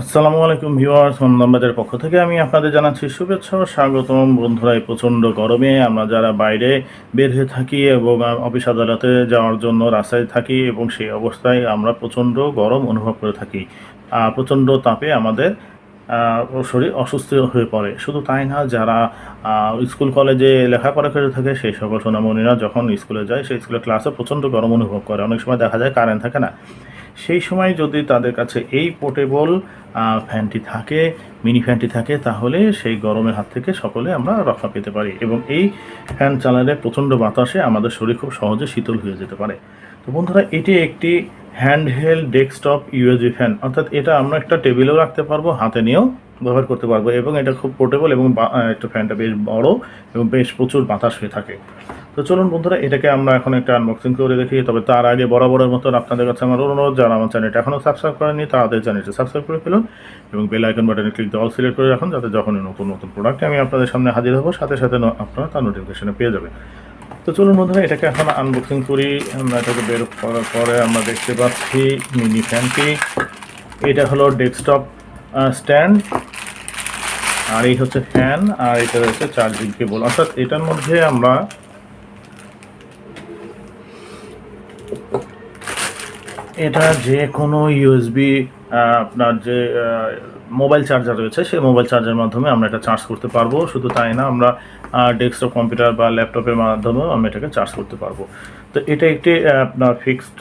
আসসালামু আলাইকুম ভিউয়ার্স বাজারের পক্ষ থেকে আমি আপনাদের জানাচ্ছি শুভেচ্ছা ও স্বাগতম। বন্ধুরা, এই প্রচণ্ড গরমে আমরা যারা বাইরে বের হয়ে থাকি এবং অফিস আদালতে যাওয়ার জন্য রাস্তায় থাকি এবং সেই অবস্থায় আমরা প্রচণ্ড গরম অনুভব করে থাকি প্রচণ্ড তাপে আমাদের শরীর অসুস্থ হয়ে পড়ে। শুধু তাই না, যারা স্কুল, কলেজে লেখাপড়া করে থাকে, সেই সকল সোনামণিরা যখন স্কুলে যায়, সেই স্কুলের ক্লাসে প্রচণ্ড গরম অনুভব করে। অনেক সময় দেখা যায় কারেন্ট থাকে না। সেই সময় যদি তাদের কাছে এই পোর্টেবল ফ্যানটি থাকে, মিনি ফ্যানটি থাকে, তাহলে সেই গরমের হাত থেকে সকলে আমরা রক্ষা পেতে পারি এবং এই ফ্যান চালালে প্রচণ্ড বাতাসে আমাদের শরীর খুব সহজে শীতল হয়ে যেতে পারে। তো বন্ধুরা, এটি একটি হ্যান্ডহেল্ড ডেস্কটপ ইউএসবি ফ্যান, অর্থাৎ এটা আমরা একটা টেবিলেও রাখতে পারব, হাতে নিয়েও ব্যবহার করতে পারব এবং এটা খুব পোর্টেবল এবং একটা ফ্যানটা বেশ বড় এবং বেশ প্রচুর বাতাস হয়ে থাকে। তো চলুন বন্ধুরা, এটাকে আমরা এখন একটা আনবক্সিং করে দেখি, তবে তার আগে বরাবরের মতন আপনাদের কাছে আমার অনুরোধ, যারা আমার চ্যানেলটা এখনও সাবস্ক্রাইব করেনি তাদের চ্যানেলটা সাবস্ক্রাইব করে ফেলুন এবং বেল আইকন বাটনে ক্লিক অল সিলেক্ট করে রাখুন, যাতে যখনই নতুন নতুন প্রোডাক্ট আমি আপনাদের সামনে হাজির হব, সাথে সাথে আপনারা তার নোটিফিকেশনে পেয়ে যাবেন। তো চলুন বন্ধুরা, এটাকে এখন আনবক্সিং করি। আমরা এটাকে বের করার পরে আমরা দেখতে পাচ্ছি মিনি ফ্যানটি এটা হলো ডেস্কটপ স্ট্যান্ড আর এই হচ্ছে ফ্যান আর এটা রয়েছে চার্জিং কেবল অর্থাৎ এটার মধ্যে আমরা এটা যে কোনো ইউএসবি আপনার যে মোবাইল চার্জার রয়েছে, সেই মোবাইল চার্জারের মাধ্যমে আমরা এটা চার্জ করতে পারব। শুধু তাই না, আমরা ডেস্কটপ কম্পিউটার বা ল্যাপটপের মাধ্যমেও আমরা এটাকে চার্জ করতে পারব। তো এটা একটি আপনার ফিক্সড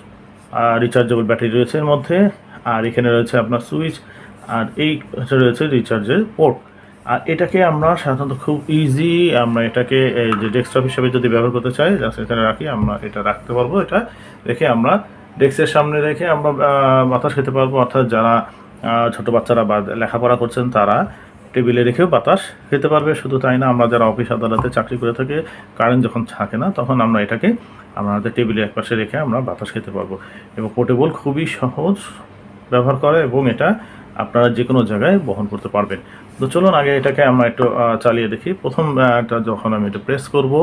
রিচার্জেবল ব্যাটারি রয়েছে এর মধ্যে। আর এখানে রয়েছে আপনার সুইচ আর এই রয়েছে রিচার্জের পোর্ট আর এটাকে আমরা সাধারণত খুব ইজি আমরা এটাকে যে ডেস্কটপ হিসেবে যদি ব্যবহার করতে চাই জাস্ট এখানে রাখি, আমরা এটা রাখতে পারব। এটা রেখে আমরা ডেস্কের সামনে রেখে আমরা বাতাস খেতে পারব। অর্থাৎ যারা ছোট বাচ্চারা বা লেখাপড়া করছেন, তারা টেবিলে রেখেও বাতাস খেতে পারবে। শুধু তাই না, আমরা যারা অফিস আদালতে চাকরি করে থাকি কারেন্ট যখন থাকে না, তখন আমরা এটাকে আমাদের টেবিলের একপাশে রেখে আমরা বাতাস খেতে পারব। এবং পোর্টেবল খুবই সহজ ব্যবহার করে এবং এটা আপনারা যে কোনো জায়গায় বহন করতে পারবেন। তো চলুন আগে এটাকে আমরা একটু চালিয়ে দেখি। প্রথম এটা যখন আমি এটা প্রেস করব,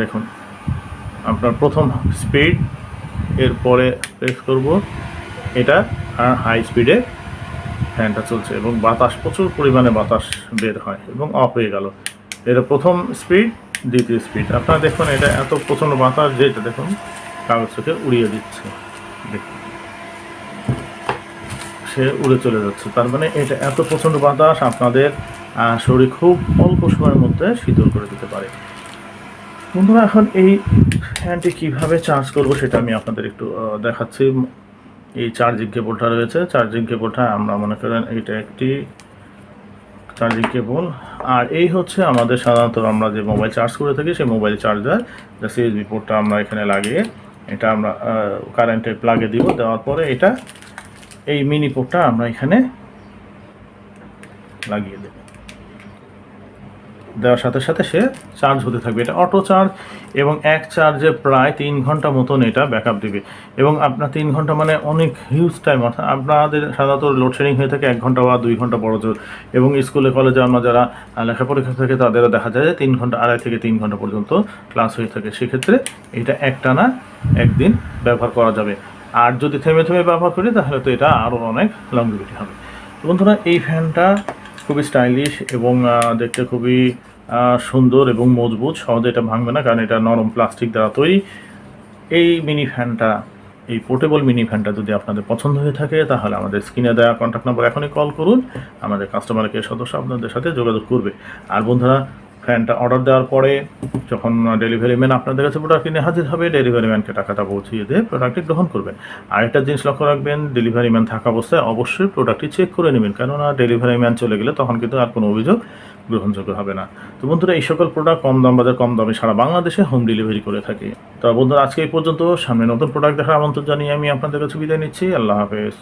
দেখুন, আপনার প্রথম স্পিড এরপরে প্রেস করব, এটা হাই স্পিডে ফ্যানটা চলছে এবং বাতাস, প্রচুর পরিমাণে বাতাস বের হয় এবং অফ হয়ে গেল। এটা প্রথম স্পিড দ্বিতীয় স্পিড আপনারা দেখুন, এটা এত প্রচণ্ড বাতাস যেটা দেখুন কাগজটাকে উড়িয়ে দিচ্ছে। দেখুন। সে উড়ে চলে যাচ্ছে। তার মানে এটা এত প্রচণ্ড বাতাস আপনাদের শরীর খুব অল্প সময়ের মধ্যে শীতল করে দিতে পারে। বন্ধুরা, এখন এই ফ্যানটি কীভাবে চার্জ করব সেটা আমি আপনাদের একটু দেখাচ্ছি। এই চার্জিং কেবলটা রয়েছে। চার্জিং কেবলটা আমরা মনে করেন এটা একটি চার্জিং কেবল আর এই হচ্ছে আমাদের সাধারণত আমরা যে মোবাইল চার্জ করে থাকি, সেই মোবাইল চার্জার যা সিএসবি পোর্টটা আমরা এখানে লাগিয়ে এটা আমরা কারেন্টের প্লাগে দিব। দেওয়ার পরে এটা এই মিনি পোর্টটা আমরা এখানে লাগিয়ে দেব। দেওয়ার সাথে সাথে সে চার্জ হতে থাকবে। এটা অটো চার্জ এবং এক চার্জে প্রায় তিন ঘণ্টা মতন এটা ব্যাকআপ দেবে। এবং আপনার তিন ঘণ্টা মানে অনেক হিউজ টাইম অর্থাৎ আপনাদের সাধারণত লোডশেডিং হয়ে থাকে এক ঘণ্টা বা দুই ঘণ্টা বড় জোর। এবং স্কুলে কলেজে আমরা যারা আহ, লেখাপড়া করে থাকে তাদেরও দেখা যায় যে তিন ঘণ্টা আড়াই থেকে তিন ঘণ্টা পর্যন্ত ক্লাস হয়ে থাকে। সেক্ষেত্রে এটা একটানা একদিন ব্যবহার করা যাবে। আর যদি থেমে থেমে ব্যবহার করি, তাহলে তো এটা আরও অনেক লংজিভিটি হবে। বন্ধুরা, এই ফ্যানটা খুবই স্টাইলিশ এবং দেখতে খুবই সুন্দর এবং মজবুত। সহজে এটা ভাঙবে না, কারণ এটা নরম প্লাস্টিক দ্বারা তৈরি। এই মিনি ফ্যানটা এই পোর্টেবল মিনি ফ্যানটা যদি আপনাদের পছন্দ হয়ে থাকে, তাহলে আমাদের স্ক্রিনে দেওয়া কন্ট্যাক্ট নাম্বার এখনই কল করুন। আমাদের কাস্টমার কেয়ার সদস্য আপনাদের সাথে যোগাযোগ করবে। আর বন্ধুরা ফ্যানটা অর্ডার দেওয়ার পরে যখন ডেলিভারি ম্যান আপনাদের কাছে প্রোডাক্ট কিনে হাজির হবে ডেলিভারি ম্যানকে টাকাটা পৌঁছিয়ে দিয়ে প্রোডাক্টটি গ্রহণ করবেন। আর একটা জিনিস লক্ষ্য রাখবেন ডেলিভারি ম্যান থাকা অবস্থায় অবশ্যই প্রোডাক্টটি চেক করে নেবেন, কেননা ডেলিভারি ম্যান চলে গেলে তখন কিন্তু আর কোনো অভিযোগ গ্রহণযোগ্য হবে না। তো বন্ধুরা, এই সকল প্রোডাক্ট কম দাম বাজার, কম দামে সারা বাংলাদেশে হোম ডেলিভারি করে থাকি। তো বন্ধুরা, আজকে এই পর্যন্ত। সামনে নতুন প্রোডাক্ট দেখার আমন্ত্রণ জানিয়ে আমি আপনাদের কাছে বিদায় নিচ্ছি। আল্লাহ হাফেজ।